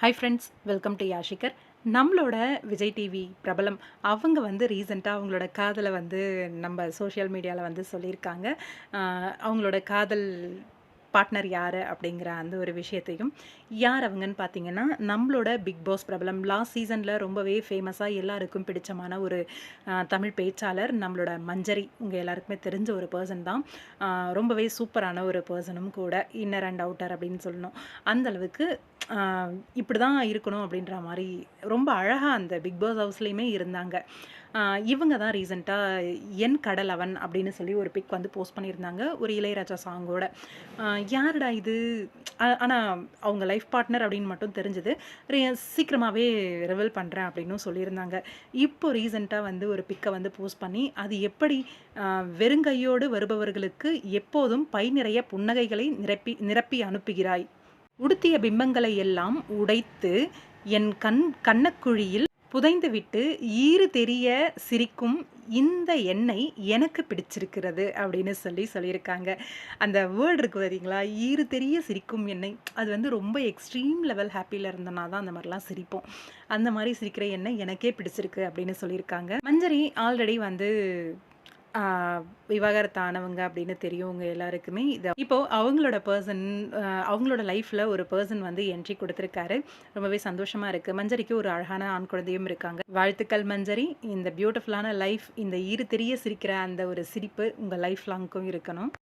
Hi friends welcome to யாஷிகர் நம்மளோட Vijay TV பிரபலம். அவங்க வந்து ரீசெண்டாக அவங்களோட காதலை வந்து நம்ம சோஷியல் மீடியாவில் வந்து சொல்லியிருக்காங்க. அவங்களோட காதல் பார்ட்னர் யார் அப்படிங்கிற அந்த ஒரு விஷயத்தையும். யார் அவங்கன்னு பார்த்தீங்கன்னா நம்மளோட பிக் பாஸ் பிரபலம். லாஸ்ட் சீசனில் ரொம்பவே ஃபேமஸாக எல்லாருக்கும் பிடிச்சமான ஒரு தமிழ் பேச்சாளர் நம்மளோட மஞ்சரி. உங்கள் எல்லாருக்குமே தெரிஞ்ச ஒரு பர்சன் தான். ரொம்பவே சூப்பரான ஒரு பர்சனும் கூட. இன்னர் அண்ட் அவுட்டர் அப்படின்னு சொல்லணும். அந்த அளவுக்கு இப்படி தான் இருக்கணும் அப்படின்ற மாதிரி ரொம்ப அழகாக அந்த பிக் பாஸ் ஹவுஸ்லேயுமே இருந்தாங்க. இவங்க தான் ரீசெண்டாக என் கடல் அவன் அப்படின்னு சொல்லி ஒரு பிக் வந்து போஸ்ட் பண்ணியிருந்தாங்க ஒரு இளையராஜா சாங்கோட யாருடா இது? ஆனால் அவங்க லைஃப் பார்ட்னர் அப்படின்னு மட்டும் தெரிஞ்சது. சீக்கிரமாகவே ரிவல் பண்ணுறேன் அப்படின்னும் சொல்லியிருந்தாங்க. இப்போ ரீசெண்டாக வந்து ஒரு பிக்கை வந்து போஸ்ட் பண்ணி அது எப்படி வெறுங்கையோடு வருபவர்களுக்கு எப்போதும் பை நிறைய புன்னகைகளை நிரப்பி நிரப்பி அனுப்புகிறாய்? உடுத்திய பிம்பங்களை எல்லாம் உடைத்து என் கண் கண்ணக்குழியில் புதைந்துவிட்டு ஈறு தெரிய சிரிக்கும் இந்த எண்ணெய் எனக்கு பிடிச்சிருக்கிறது அப்படின்னு சொல்லி சொல்லியிருக்காங்க. அந்த வேர்டு இருக்கு பார்த்தீங்களா ஈறு தெரிய சிரிக்கும் எண்ணெய் அது வந்து ரொம்ப எக்ஸ்ட்ரீம் லெவல் ஹாப்பியில் இருந்தனா தான் அந்த மாதிரிலாம் சிரிப்போம். அந்த மாதிரி சிரிக்கிற எண்ணெய் எனக்கே பிடிச்சிருக்கு அப்படின்னு சொல்லியிருக்காங்க. மஞ்சரி ஆல்ரெடி வந்து விவாகரத்தானவங்க அப்படின்னு தெரியும் எல்லாருக்குமே. இது இப்போ அவங்களோட பர்சன் அவங்களோட லைஃப்பில் ஒரு பர்சன் வந்து என்ட்ரி கொடுத்துருக்காரு. ரொம்பவே சந்தோஷமாக இருக்குது மஞ்சரிக்கு ஒரு அழகான ஆண் குழந்தையும் இருக்காங்க. வாழ்த்துக்கள் மஞ்சரி. இந்த பியூட்டிஃபுல்லான லைஃப் இந்த இரு தெரிய சிரிக்கிற அந்த ஒரு சிரிப்பு உங்கள் லைஃப் லாங்க்கும் இருக்கணும்.